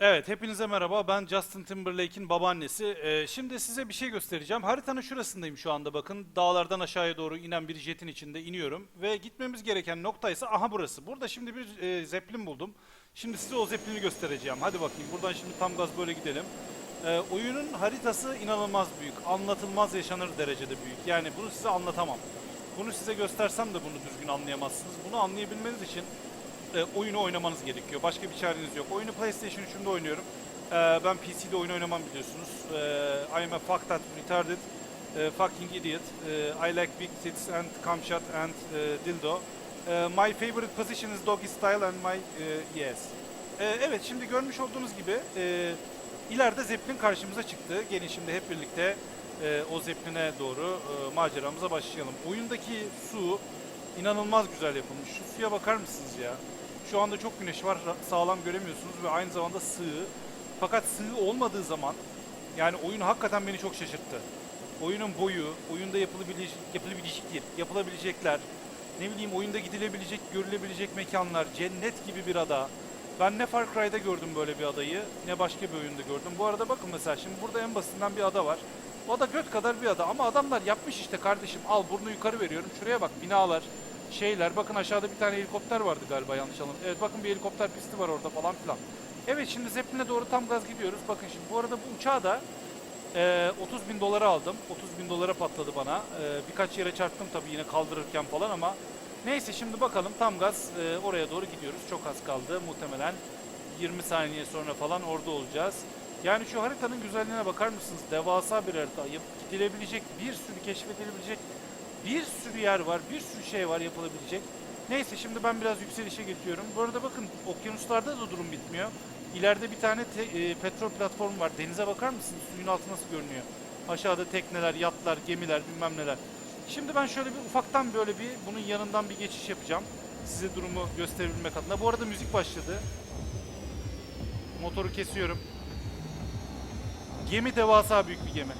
Evet, hepinize merhaba. Ben Justin Timberlake'in babaannesi. Ee, şimdi size bir şey göstereceğim. Haritanın şurasındayım şu anda bakın. Dağlardan aşağıya doğru inen bir jetin içinde iniyorum. Ve gitmemiz gereken nokta ise aha burası. Burada şimdi bir e, zeplin buldum. Şimdi size o zeplini göstereceğim. Hadi bakayım. Buradan şimdi tam gaz böyle gidelim. Ee, oyunun haritası inanılmaz büyük. Anlatılmaz yaşanır derecede büyük. Yani bunu size anlatamam. Bunu size göstersem de bunu düzgün anlayamazsınız. Bunu anlayabilmeniz için e, oyunu oynamanız gerekiyor. Başka bir çareniz yok. Oyunu PlayStation 3'ümde oynuyorum. E, ben PC'de oyun oynamam biliyorsunuz. E, I am a fucked up retarded e, fucking idiot. E, I like big tits and camshot and e, dildo. E, my favorite position is doggy style and my e, yes. E, evet şimdi görmüş olduğunuz gibi e, ileride Zeppelin karşımıza çıktı. Gelin şimdi hep birlikte e, o Zeppelin'e doğru e, maceramıza başlayalım. Oyundaki su inanılmaz güzel yapılmış. Şu suya bakar mısınız ya? Şu anda çok güneş var, sağlam göremiyorsunuz ve aynı zamanda sığ. Fakat sığ olmadığı zaman yani oyun hakikaten beni çok şaşırttı. Oyunun boyu, oyunda yapılabilecek, yapılabilecekler, yapılabilecekler, ne bileyim oyunda gidilebilecek, görülebilecek mekanlar, cennet gibi bir ada. Ben ne Far Cry'da gördüm böyle bir adayı, ne başka bir oyunda gördüm. Bu arada bakın mesela şimdi burada en basitinden bir ada var. O da göt kadar bir ada ama adamlar yapmış işte kardeşim al burnu yukarı veriyorum. Şuraya bak binalar, şeyler. Bakın aşağıda bir tane helikopter vardı galiba yanlış anlamadım. Evet bakın bir helikopter pisti var orada falan filan. Evet şimdi Zeppelin'e doğru tam gaz gidiyoruz. Bakın şimdi bu arada bu uçağı da e, 30 bin dolara aldım. 30 bin dolara patladı bana. E, birkaç yere çarptım tabii yine kaldırırken falan ama neyse şimdi bakalım tam gaz e, oraya doğru gidiyoruz. Çok az kaldı muhtemelen 20 saniye sonra falan orada olacağız. Yani şu haritanın güzelliğine bakar mısınız? Devasa bir harita. Gidilebilecek bir sürü keşfedilebilecek bir sürü yer var, bir sürü şey var yapılabilecek. Neyse şimdi ben biraz yükselişe geçiyorum. Bu arada bakın okyanuslarda da durum bitmiyor. İleride bir tane te- e, petrol platformu var. Denize bakar mısınız? Suyun altı nasıl görünüyor? Aşağıda tekneler, yatlar, gemiler, bilmem neler. Şimdi ben şöyle bir ufaktan böyle bir bunun yanından bir geçiş yapacağım. Size durumu gösterebilmek adına. Bu arada müzik başladı. Motoru kesiyorum. Gemi devasa büyük bir gemi.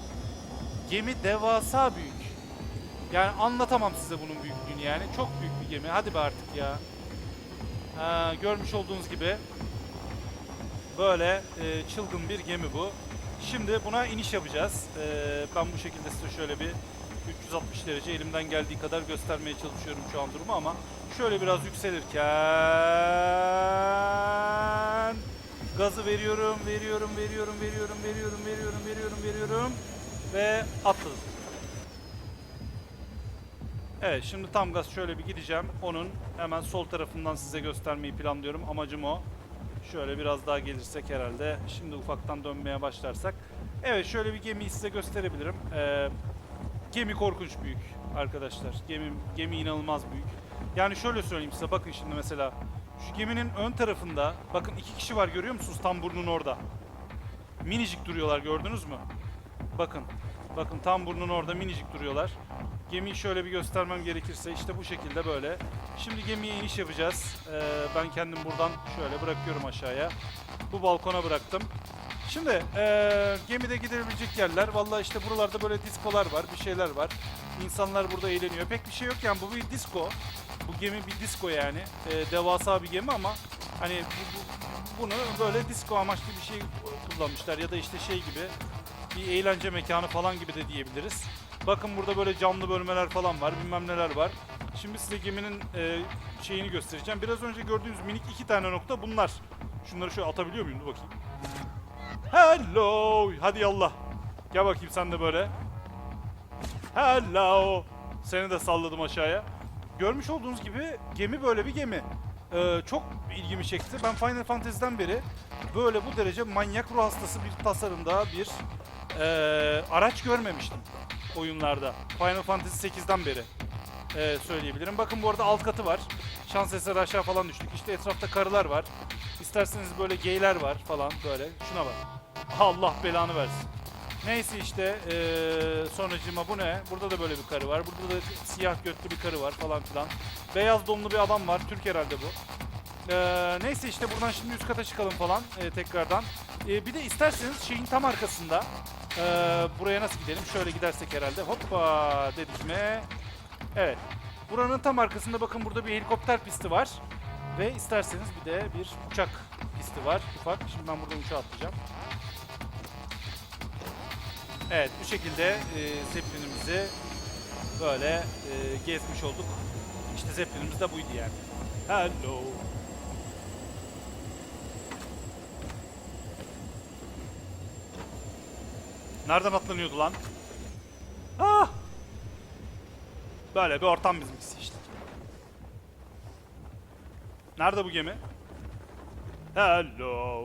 Gemi devasa büyük. Yani anlatamam size bunun büyüklüğünü yani. Çok büyük bir gemi. Hadi be artık ya. Ha, görmüş olduğunuz gibi böyle e, çılgın bir gemi bu. Şimdi buna iniş yapacağız. E, ben bu şekilde size şöyle bir 360 derece elimden geldiği kadar göstermeye çalışıyorum şu an durumu ama şöyle biraz yükselirken gazı veriyorum, veriyorum, veriyorum, veriyorum, veriyorum, veriyorum, veriyorum, veriyorum ve atladım. Evet şimdi tam gaz şöyle bir gideceğim. Onun hemen sol tarafından size göstermeyi planlıyorum. Amacım o. Şöyle biraz daha gelirsek herhalde. Şimdi ufaktan dönmeye başlarsak. Evet şöyle bir gemiyi size gösterebilirim. Ee, gemi korkunç büyük arkadaşlar. Gemi, gemi inanılmaz büyük. Yani şöyle söyleyeyim size bakın şimdi mesela. Şu geminin ön tarafında bakın iki kişi var görüyor musunuz tam burnun orada. Minicik duruyorlar gördünüz mü? Bakın. Bakın tam burnun orada minicik duruyorlar. Gemiyi şöyle bir göstermem gerekirse işte bu şekilde böyle. Şimdi gemiye iniş yapacağız. Ee, ben kendim buradan şöyle bırakıyorum aşağıya. Bu balkona bıraktım. Şimdi ee, gemide gidebilecek yerler. Vallahi işte buralarda böyle diskolar var, bir şeyler var. İnsanlar burada eğleniyor. Pek bir şey yok yani bu bir disko. Bu gemi bir disko yani. Ee, devasa bir gemi ama hani bu- bu- bunu böyle disko amaçlı bir şey kullanmışlar ya da işte şey gibi bir eğlence mekanı falan gibi de diyebiliriz. Bakın burada böyle camlı bölmeler falan var, bilmem neler var. Şimdi size geminin e, şeyini göstereceğim. Biraz önce gördüğünüz minik iki tane nokta bunlar. Şunları şöyle atabiliyor muyum? Dur bakayım. Hello! Hadi yallah. Gel bakayım sen de böyle. Hello! Seni de salladım aşağıya. Görmüş olduğunuz gibi gemi böyle bir gemi. Ee, çok ilgimi çekti. Ben Final Fantasy'den beri böyle bu derece manyak ruh hastası bir tasarımda bir ee, araç görmemiştim oyunlarda. Final Fantasy 8'den beri ee, söyleyebilirim. Bakın bu arada alt katı var. Şans eseri aşağı falan düştük. İşte etrafta karılar var. İsterseniz böyle geyler var falan böyle. Şuna bak. Allah belanı versin. Neyse işte eee sonracığıma bu ne? Burada da böyle bir karı var. Burada da siyah götlü bir karı var falan filan. Beyaz donlu bir adam var. Türk herhalde bu. Eee, neyse işte buradan şimdi üst kata çıkalım falan eee, tekrardan. Eee, bir de isterseniz şeyin tam arkasında eee, buraya nasıl gidelim? Şöyle gidersek herhalde. Hoppa dedik mi? Evet. Buranın tam arkasında bakın burada bir helikopter pisti var. Ve isterseniz bir de bir uçak pisti var ufak. Şimdi ben buradan uçağa atlayacağım. Evet bu şekilde e, Zeppelin'imizi böyle e, gezmiş olduk. İşte Zeppelin'imiz de buydu yani. Hello. Nereden atlanıyordu lan? Ah! Böyle bir ortam bizimkisi işte. Nerede bu gemi? Hello.